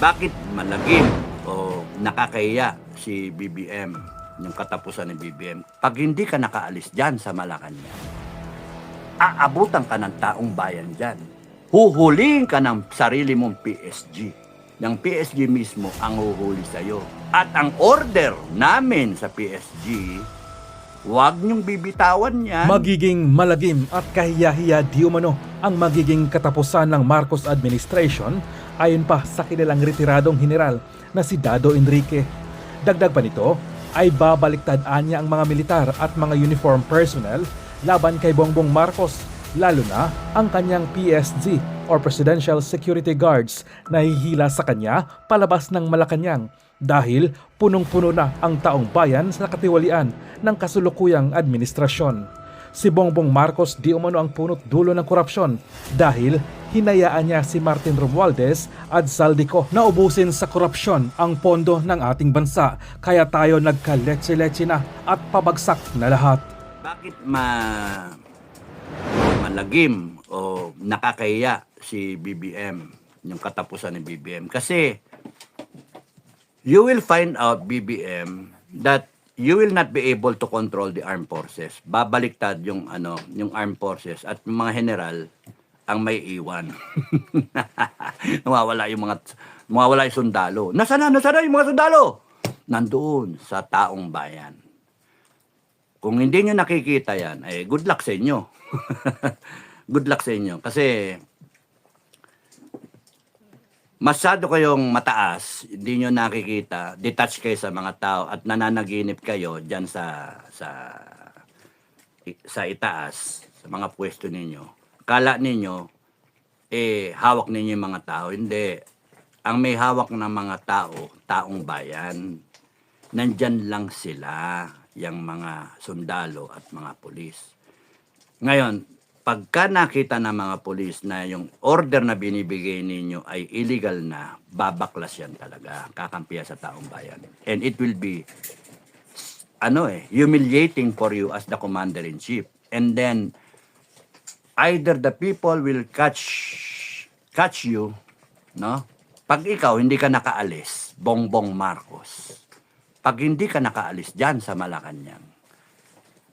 Bakit malagim o nakakaya si BBM, yung katapusan ng BBM? Pag hindi ka nakaalis dyan sa Malacanang, aabutan ka ng taong bayan dyan. Huhulihin ka ng sarili mong PSG. Ng PSG mismo ang huhuli sa'yo. At ang order namin sa PSG, huwag niyong bibitawan yan. Magiging malagim at kahiyahiya di umano ang magiging katapusan ng Marcos administration ayon pa sa kilalang retiradong general na si Dado Enrique. Dagdag pa nito ay babaliktad niya ang mga militar at mga uniform personnel laban kay Bongbong Marcos lalo na ang kanyang PSG or Presidential Security Guards na hihila sa kanya palabas ng Malacanang dahil punong-puno na ang taong bayan sa katiwalian ng kasulukuyang administrasyon. Si Bongbong Marcos di umano ang punot dulo ng korupsyon dahil hinayaan niya si Martin Romualdez at Saldico na ubusin sa korupsyon ang pondo ng ating bansa kaya tayo nagkaletse-letse na at pabagsak na lahat. Bakit ma malagim o nakakaya si BBM, yung katapusan ng BBM? Kasi you will find out BBM that you will not be able to control the armed forces. Babaliktad yung ano, yung armed forces at yung mga general ang may iwan. nawawala yung mga nawawala yung sundalo. Nasaan na? Nasaan na yung mga sundalo? Nandoon sa taong bayan. Kung hindi nyo nakikita yan, eh, good luck sa inyo. good luck sa inyo. Kasi, masyado kayong mataas, hindi nyo nakikita, detach kayo sa mga tao at nananaginip kayo dyan sa, sa, sa itaas, sa mga pwesto ninyo. Kala ninyo, eh, hawak ninyo yung mga tao. Hindi. Ang may hawak ng mga tao, taong bayan, nandyan lang sila, yung mga sundalo at mga pulis. Ngayon, pagka nakita ng mga pulis na yung order na binibigay ninyo ay illegal na, babaklas yan talaga, kakampiya sa taong bayan. And it will be, ano eh, humiliating for you as the commander-in-chief. And then, either the people will catch catch you, no? Pag ikaw hindi ka nakaalis, Bongbong Marcos, pag hindi ka nakaalis dyan sa Malacanang,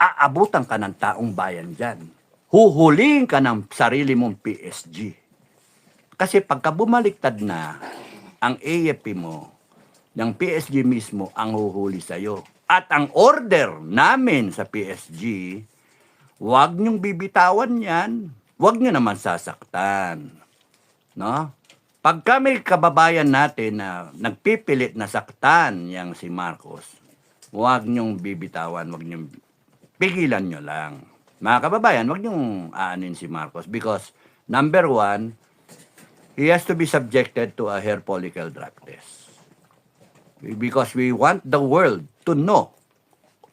aabutan ka ng taong bayan dyan. Huhulihin ka ng sarili mong PSG. Kasi pagka bumaliktad na ang AFP mo, ng PSG mismo ang huhuli sa'yo. At ang order namin sa PSG, huwag niyong bibitawan yan. Huwag niyo naman sasaktan. No? Pagka may kababayan natin na nagpipilit na saktan yang si Marcos, huwag niyong bibitawan, huwag niyong pigilan niyo lang. Mga kababayan, huwag niyong aanin si Marcos because number one, he has to be subjected to a hair follicle drug test. Because we want the world to know,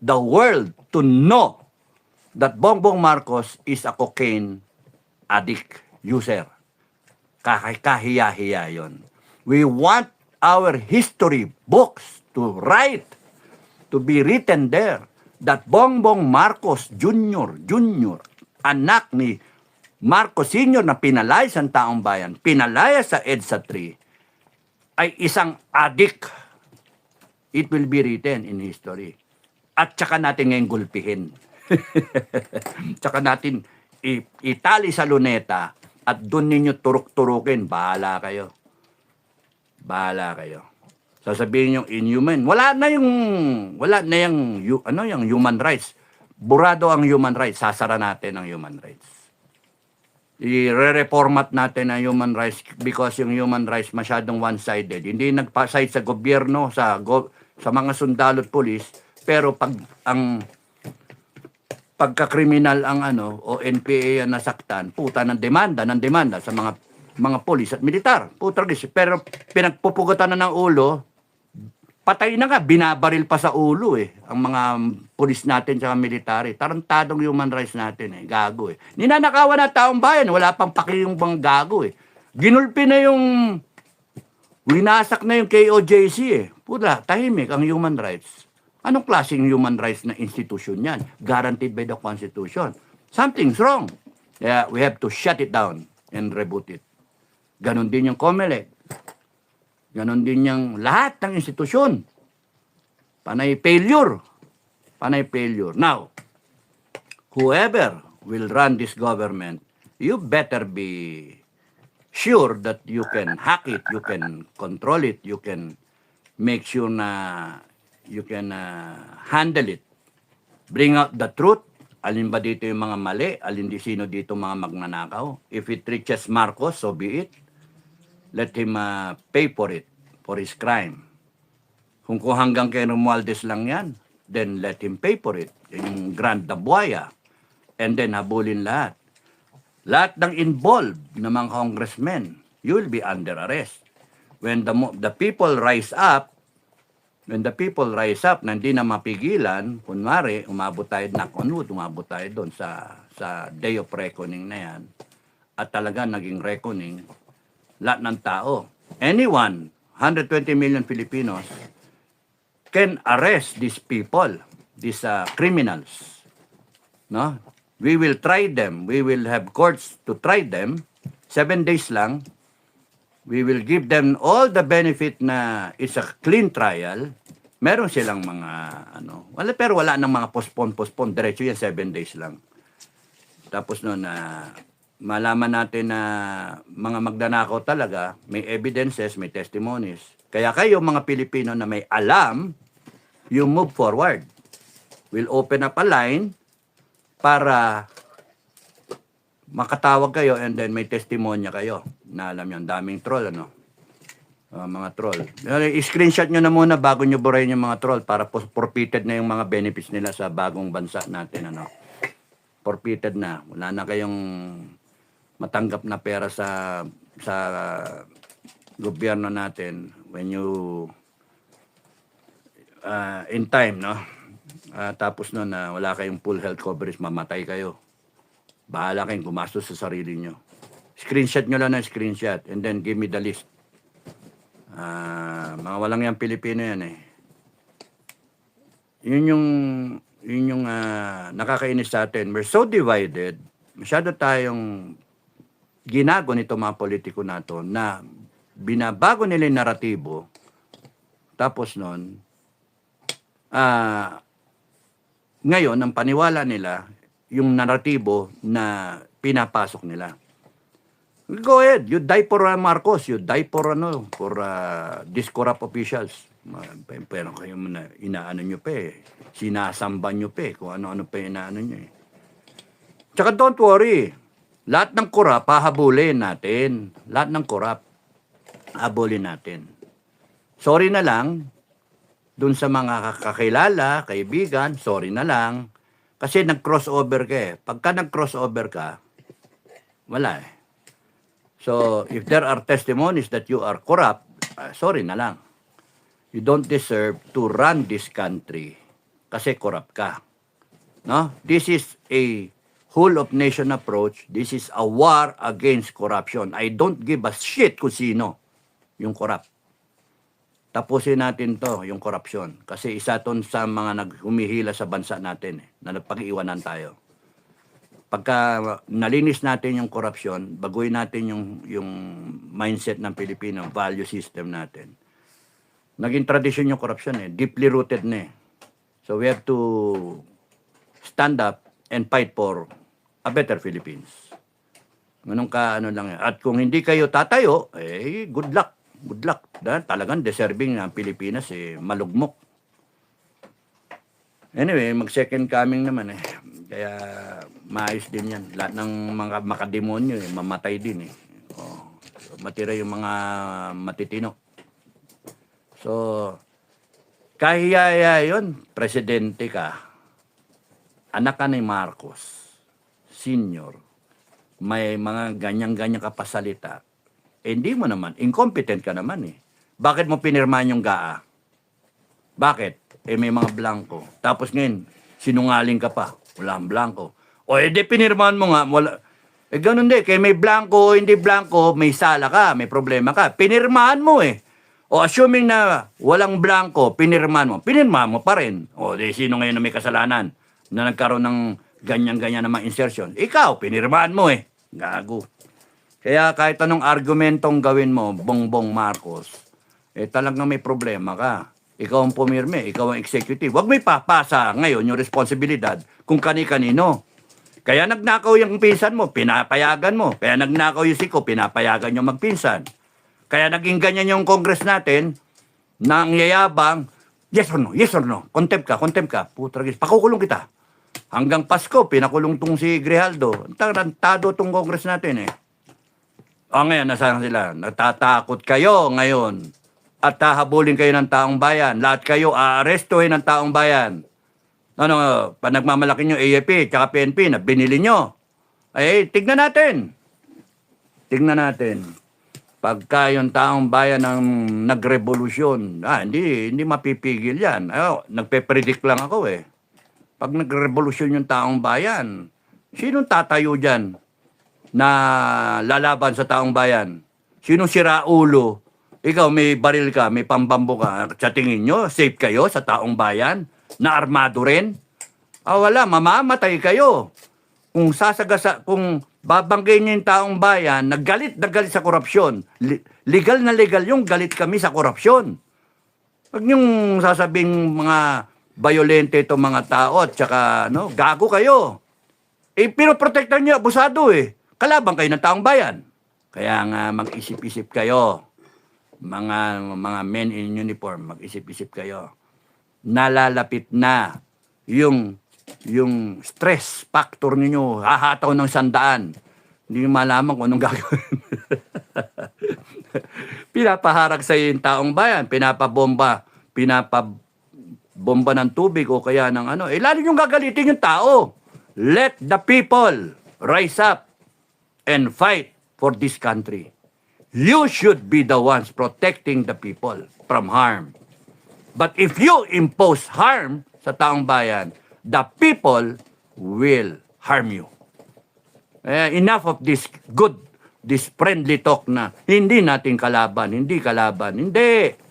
the world to know that Bongbong Marcos is a cocaine addict user. Kah- Kahiya-hiya yon. We want our history books to write, to be written there, that Bongbong Marcos Jr., Jr., anak ni Marcos Sr. na pinalaya sa taong bayan, pinalaya sa EDSA 3, ay isang addict. It will be written in history. At saka natin ngayon gulpihin. tsaka natin itali sa luneta at doon ninyo turok-turukin, bahala kayo. Bahala kayo. Sasabihin yung inhuman. Wala na yung wala na yung hu- ano yung human rights. Burado ang human rights. Sasara natin ang human rights. I-reformat natin ang human rights because yung human rights masyadong one-sided. Hindi nagpa-side sa gobyerno, sa go- sa mga sundalo at pulis, pero pag ang pagkakriminal ang ano o NPA ang nasaktan, puta ng demanda, ng demanda sa mga mga polis at militar. Puta guys, pero pinagpupugatan na ng ulo, patay na nga, binabaril pa sa ulo eh, ang mga pulis natin sa military. Tarantadong human rights natin eh, gago eh. Ninanakawan na taong bayan, wala pang paki yung bang gago eh. Ginulpi na yung, winasak na yung KOJC eh. Puta, tahimik ang human rights. Anong klaseng human rights na institution yan? Guaranteed by the Constitution. Something's wrong. Yeah, we have to shut it down and reboot it. Ganon din yung COMELEC. Ganon din yung lahat ng institusyon. Panay failure. Panay failure. Now, whoever will run this government, you better be sure that you can hack it, you can control it, you can make sure na you can uh, handle it. Bring out the truth. Alin ba dito yung mga mali? Alin di sino dito mga magnanakaw? If it reaches Marcos, so be it. Let him uh, pay for it, for his crime. Kung kung hanggang kay Romualdez lang yan, then let him pay for it. Yung Grand Dabuaya. And then habulin lahat. Lahat ng involved na mga congressmen, you will be under arrest. When the, the people rise up, when the people rise up na hindi na mapigilan, kunwari, umabot tayo, knock on wood, umabot tayo doon sa, sa day of reckoning na yan, at talaga naging reckoning, lahat ng tao, anyone, 120 million Filipinos, can arrest these people, these uh, criminals. No? We will try them. We will have courts to try them. Seven days lang. We will give them all the benefit na it's a clean trial. Meron silang mga ano, wala pero wala nang mga postpone postpone diretso yan seven days lang. Tapos noon na malaman natin na mga magdanakaw talaga, may evidences, may testimonies. Kaya kayo mga Pilipino na may alam, you move forward. We'll open up a line para makatawag kayo and then may testimonya kayo. Na alam yung daming troll ano? Ah, mga troll. I-screenshot nyo na muna bago nyo burahin yung mga troll para forfeited na yung mga benefits nila sa bagong bansa natin ano? Forfeited na. Wala na kayong matanggap na pera sa sa gobyerno natin when you uh, in time no? Ah, tapos nun na wala kayong full health coverage mamatay kayo. Bahala kayong gumastos sa sarili nyo. Screenshot nyo lang ng screenshot and then give me the list. Ah, mga walang yung Pilipino yan eh. Yun yung yun yung ah, nakakainis sa atin. We're so divided. Masyado tayong ginago nito mga politiko nato na binabago nila yung naratibo tapos nun ah ngayon ang paniwala nila yung naratibo na pinapasok nila Go ahead. You die for uh, Marcos. You die for ano, for uh, these corrupt officials. Pero kayo muna, inaano nyo pa eh. Sinasamba nyo pa eh. Kung ano-ano pa inaano nyo eh. Tsaka don't worry. Lahat ng corrupt, pahabulin natin. Lahat ng corrupt, habulin natin. Sorry na lang, dun sa mga kakilala, kaibigan, sorry na lang. Kasi nag-crossover ka eh. Pagka nag-crossover ka, wala eh. So, if there are testimonies that you are corrupt, uh, sorry na lang. You don't deserve to run this country kasi corrupt ka. No? This is a whole of nation approach. This is a war against corruption. I don't give a shit kung sino yung corrupt. Tapusin natin to, yung corruption. Kasi isa ton sa mga naghumihila sa bansa natin eh, na nagpag-iwanan tayo pagka nalinis natin yung corruption, baguhin natin yung yung mindset ng Pilipino, value system natin. Naging tradisyon yung corruption eh, deeply rooted na eh. So we have to stand up and fight for a better Philippines. Ganun ka ano lang yan. At kung hindi kayo tatayo, eh good luck. Good luck. Dahil talagang deserving ng Pilipinas eh malugmok. Anyway, mag-second coming naman eh. Kaya maayos din yan. Lahat ng mga makademonyo eh, mamatay din eh. Oh, matira yung mga matitino. So, kahiyaya yun, presidente ka. Anak ka ni Marcos, senior, may mga ganyan-ganyan ka pasalita. Eh, hindi mo naman, incompetent ka naman eh. Bakit mo pinirmahan yung GAA? Bakit? Eh may mga blanco. Tapos ngayon, sinungaling ka pa. Wala ang blanco. O edi pinirmahan mo nga. Wala. Eh ganun din. Kaya may blanco, hindi blanco, may sala ka, may problema ka. Pinirmahan mo eh. O assuming na walang blanco, pinirmahan mo. Pinirmahan mo pa rin. O di sino ngayon na may kasalanan na nagkaroon ng ganyan-ganyan na mga insertion? Ikaw, pinirmahan mo eh. Gago. Kaya kahit anong argumentong gawin mo, Bongbong Marcos, eh talagang may problema ka. Ikaw ang pumirme, ikaw ang executive. Huwag may papasa ngayon yung responsibilidad kung kani-kanino. Kaya nagnakaw yung pinsan mo, pinapayagan mo. Kaya nagnakaw yung siko, pinapayagan yung magpinsan. Kaya naging ganyan yung Congress natin, nang yayabang, yes or no, yes or no, contempt ka, contempt ka, putragis, pakukulong kita. Hanggang Pasko, pinakulong tong si Grijaldo. Tarantado tong Congress natin eh. O ngayon, nasaan sila? Natatakot kayo ngayon. At hahabulin kayo ng taong bayan. Lahat kayo aarestuhin ng taong bayan. Ano, pa nagmamalaki nyo AFP tsaka PNP na binili nyo. Eh, tignan natin. Tignan natin. Pagka yung taong bayan ang nagrevolusyon, ah, hindi, hindi mapipigil yan. Ayo, nagpe-predict lang ako eh. Pag nagrevolusyon yung taong bayan, sinong tatayo dyan na lalaban sa taong bayan? Sinong siraulo? Ikaw, may baril ka, may pambambo ka. Sa tingin nyo, safe kayo sa taong bayan? Na armado rin? Ah, wala, mamamatay kayo. Kung sasagasa, kung babanggayin niyo yung taong bayan, naggalit, naggalit sa korupsyon. Legal na legal yung galit kami sa korupsyon. Huwag niyong sasabing mga violente itong mga tao at saka, no, gago kayo. Eh, pinoprotektan niyo, abusado eh. Kalaban kayo ng taong bayan. Kaya nga, mag-isip-isip kayo. Mga, mga men in uniform, mag-isip-isip kayo. Nalalapit na yung yung stress factor ninyo, hahataw ng sandaan. Hindi nyo malaman kung anong gagawin. Pinapaharag sa yung taong bayan, pinapabomba, pinapabomba ng tubig o kaya ng ano. Eh, lalo yung gagalitin yung tao. Let the people rise up and fight for this country. You should be the ones protecting the people from harm. But if you impose harm sa taong bayan, the people will harm you. Eh, enough of this good, this friendly talk na hindi natin kalaban, hindi kalaban. Hindi.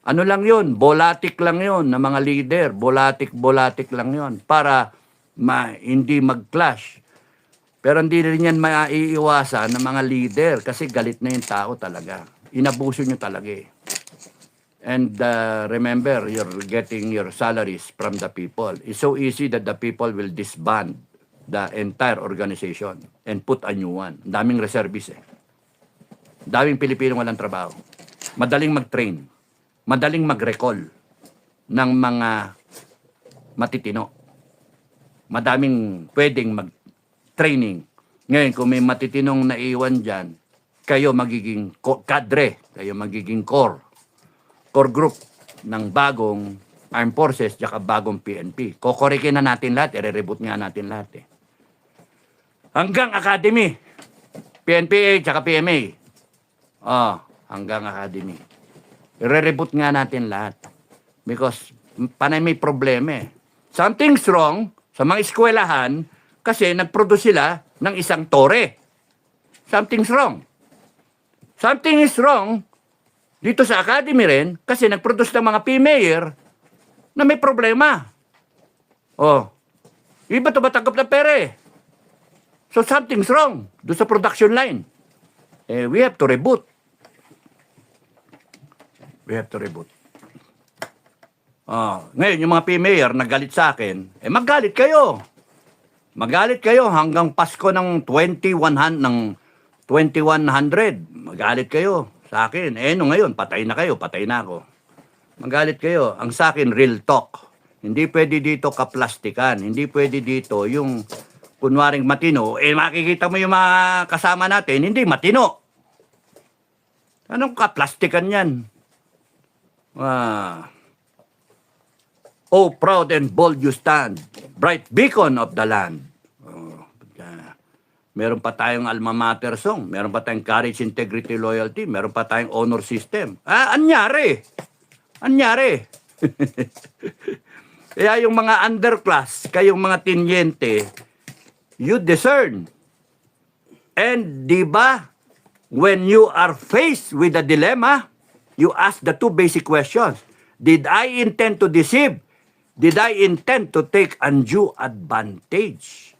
Ano lang yun? Bolatik lang yun ng mga leader. Bolatik-bolatik lang yun para ma, hindi mag-clash. Pero hindi rin yan maiiwasan ng mga leader kasi galit na yung tao talaga. Inabuso nyo talaga eh. And uh, remember, you're getting your salaries from the people. It's so easy that the people will disband the entire organization and put a new one. Daming reservists eh. Daming Pilipino walang trabaho. Madaling mag-train. Madaling mag-recall ng mga matitino. Madaming pwedeng mag-training. Ngayon, kung may matitinong naiwan dyan, kayo magiging kadre, kayo magiging core core group ng bagong armed forces tsaka bagong PNP. Kokorikin na natin lahat, i-reboot nga natin lahat eh. Hanggang academy. PNPA tsaka PMA. Oh, hanggang academy. I-reboot nga natin lahat. Because panay may problema eh. Something's wrong sa mga eskwelahan kasi nag-produce sila ng isang tore. Something's wrong. Something is wrong dito sa academy rin kasi nag-produce ng mga P-mayor na may problema. Oh, iba to matanggap ng pera. So something's wrong doon sa production line. Eh, we have to reboot. We have to reboot. Oh, ngayon, yung mga P-mayor nagalit sa akin, eh magalit kayo. Magalit kayo hanggang Pasko ng 2100 ng 2100. Magalit kayo sa akin. Eh no ngayon, patay na kayo, patay na ako. Magalit kayo. Ang sa akin, real talk. Hindi pwede dito kaplastikan. Hindi pwede dito yung kunwaring matino. Eh makikita mo yung mga kasama natin, hindi matino. Anong kaplastikan yan? Ah. Oh, proud and bold you stand, bright beacon of the land. Oh, pagka- meron pa tayong alma mater song, meron pa tayong courage, integrity, loyalty, meron pa tayong honor system. Ah, anyari? Anyari? Kaya yung mga underclass, kayong mga tinyente, you discern. And di ba, when you are faced with a dilemma, you ask the two basic questions. Did I intend to deceive? Did I intend to take undue advantage?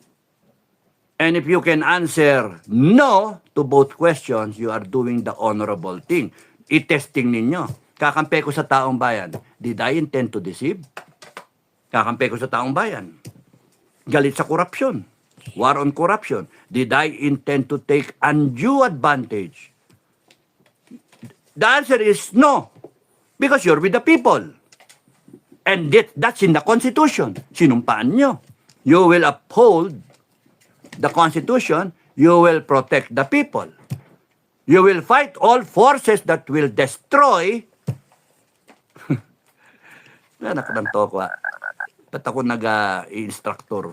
And if you can answer no to both questions, you are doing the honorable thing. I-testing ninyo. Kakampi ko sa taong bayan. Did I intend to deceive? Kakampi ko sa taong bayan. Galit sa korupsyon. War on corruption. Did I intend to take undue advantage? The answer is no. Because you're with the people. And that, that's in the Constitution. Sinumpaan nyo. You will uphold the Constitution. You will protect the people. You will fight all forces that will destroy Anak ng toko. Ba't ako nag-instructor?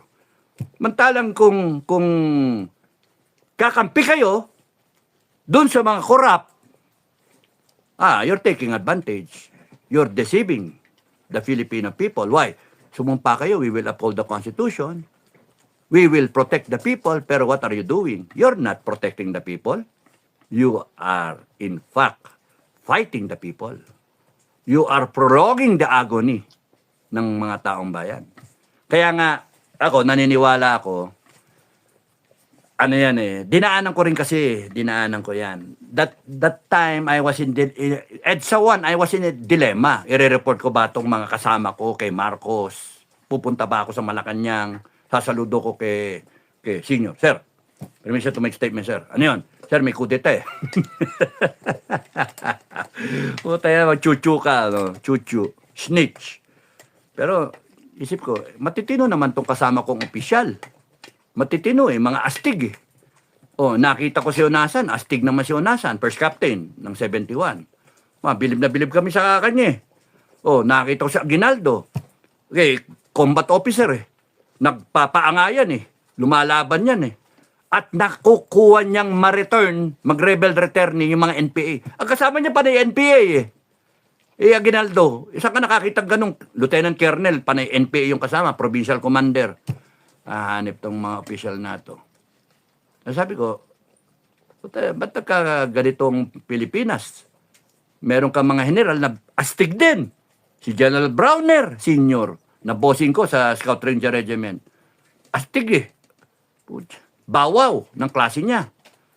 Mantalang kung, kung kakampi kayo doon sa mga korap, ah, you're taking advantage. You're deceiving the Filipino people. Why? Sumumpa kayo, we will uphold the Constitution. We will protect the people, pero what are you doing? You're not protecting the people. You are, in fact, fighting the people you are prolonging the agony ng mga taong bayan. Kaya nga, ako, naniniwala ako, ano yan eh, dinaanan ko rin kasi, dinaanan ko yan. That, that time, I was in, EDSA 1, I was in a dilemma. I-report ko ba itong mga kasama ko kay Marcos? Pupunta ba ako sa Malacanang? Sasaludo ko kay, kay Senior. Sir, permission to make statement, sir. Ano yun? Sir, may kudeta eh. Puta yan, mag-chuchu ka, no? Chuchu. Snitch. Pero, isip ko, matitino naman tong kasama kong opisyal. Matitino eh, mga astig eh. Oh, nakita ko si Onasan, astig naman si Onasan, first captain ng 71. Ma, bilib na bilib kami sa kanya eh. Oh, nakita ko si Aguinaldo. Okay, combat officer eh. Nagpapaangayan eh. Lumalaban yan eh. At nakukuha niyang ma-return, mag-rebel returning yung mga NPA. Ang kasama niya pa na NPA eh. Eh, Aguinaldo, isa ka nakakita ganong Lieutenant Colonel, panay NPA yung kasama, Provincial Commander. Ah, hanip tong mga official na to. Sabi ko, "Puta, ba't ka ganitong Pilipinas? Meron ka mga general na astig din. Si General Browner, senior, na bossing ko sa Scout Ranger Regiment. Astig eh. Bawaw ng klase niya.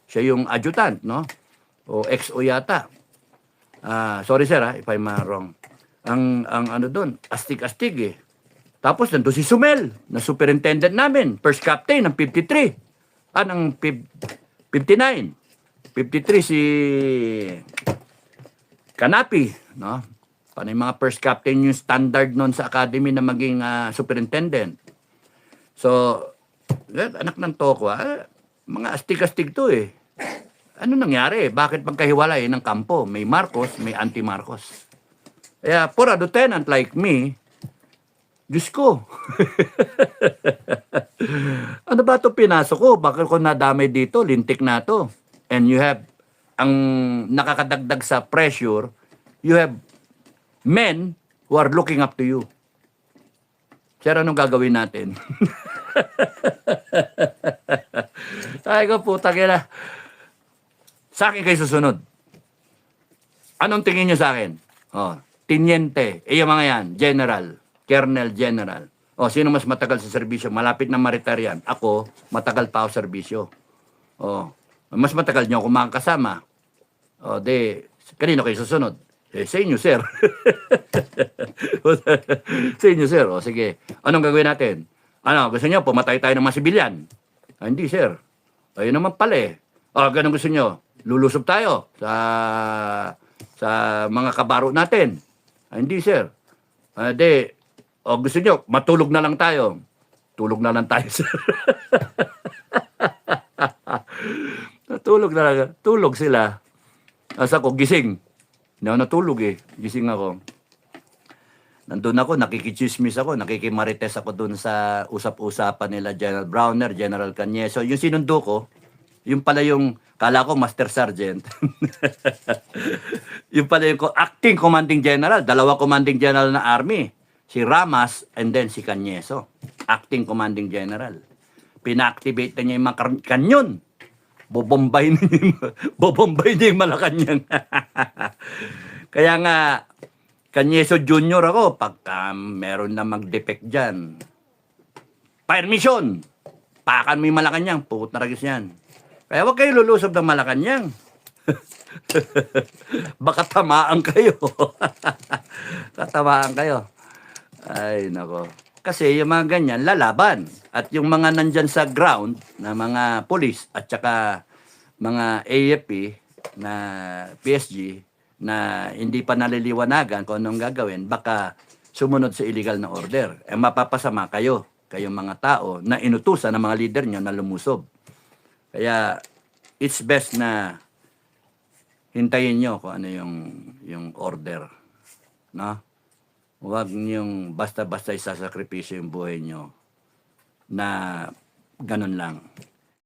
Siya yung adjutant, no? O XO yata. Ah, sorry sir ha, if I'm uh, wrong. Ang ang ano doon, astig-astig eh. Tapos nandun si Sumel, na superintendent namin, first captain ng 53. Ah, ng fif- 59. 53 si Kanapi, no? Paano yung mga first captain yung standard noon sa academy na maging ah, superintendent. So, eh, anak ng toko, ah, mga astig-astig to eh. Ano nangyari? Bakit pagkahiwalay ng kampo? May Marcos, may anti-Marcos. Kaya for a lieutenant like me, Diyos ko. ano ba ito pinasok ko? Bakit ko nadamay dito? Lintik na to. And you have, ang nakakadagdag sa pressure, you have men who are looking up to you. Sir, anong gagawin natin? Ay ko, puta kila. Sa akin kayo susunod. Anong tingin nyo sa akin? Oh, tiniente. Eh, yung mga yan, general, colonel general. O, sino mas matagal sa serbisyo? Malapit na ma-retire yan. Ako, matagal pa ako sa serbisyo. O, mas matagal nyo ako makakasama. O, di, kanino kayo susunod? Eh, sa inyo, sir. sa inyo, sir. O, sige. Anong gagawin natin? Ano, gusto nyo, pumatay tayo ng mga sibilyan? Ah, hindi, sir. Ayun naman pala eh. O, ganun gusto nyo. Lulusob tayo sa sa mga kabaro natin. Ah, hindi, sir. Ah, di, o gusto nyo, matulog na lang tayo. Tulog na lang tayo, sir. Natulog na lang. Tulog sila. Asa ko, gising. Hindi natulog eh. Gising ako. Nandun ako, nakikichismis ako, nakikimarites ako dun sa usap-usapan nila General Browner, General Cañeso. Yung sinundo ko, yung pala yung, kala ko Master Sergeant. yung pala yung acting commanding general, dalawa commanding general na army. Si Ramas and then si Cañeso. Acting commanding general. Pina-activate na niya yung mga kanyon. Bobombay niya, yung- bobombay niya yung Malacanang. Kaya nga, Kanyeso Junior ako, pagka meron na mag-defect dyan, fire mission! Pakan mo yung Malacanang, puot na ragis yan. Kaya huwag kayo lulusob ng Malacanang. Baka tamaan kayo. Tatamaan kayo. Ay, nako. Kasi yung mga ganyan, lalaban. At yung mga nandyan sa ground, na mga police at saka mga AFP na PSG na hindi pa naliliwanagan kung anong gagawin, baka sumunod sa illegal na order. Eh mapapasama kayo, kayong mga tao na inutusan ng mga leader nyo na lumusob. Kaya it's best na hintayin nyo kung ano yung, yung order. No? Huwag niyong basta-basta isasakripisyo yung buhay nyo na ganun lang.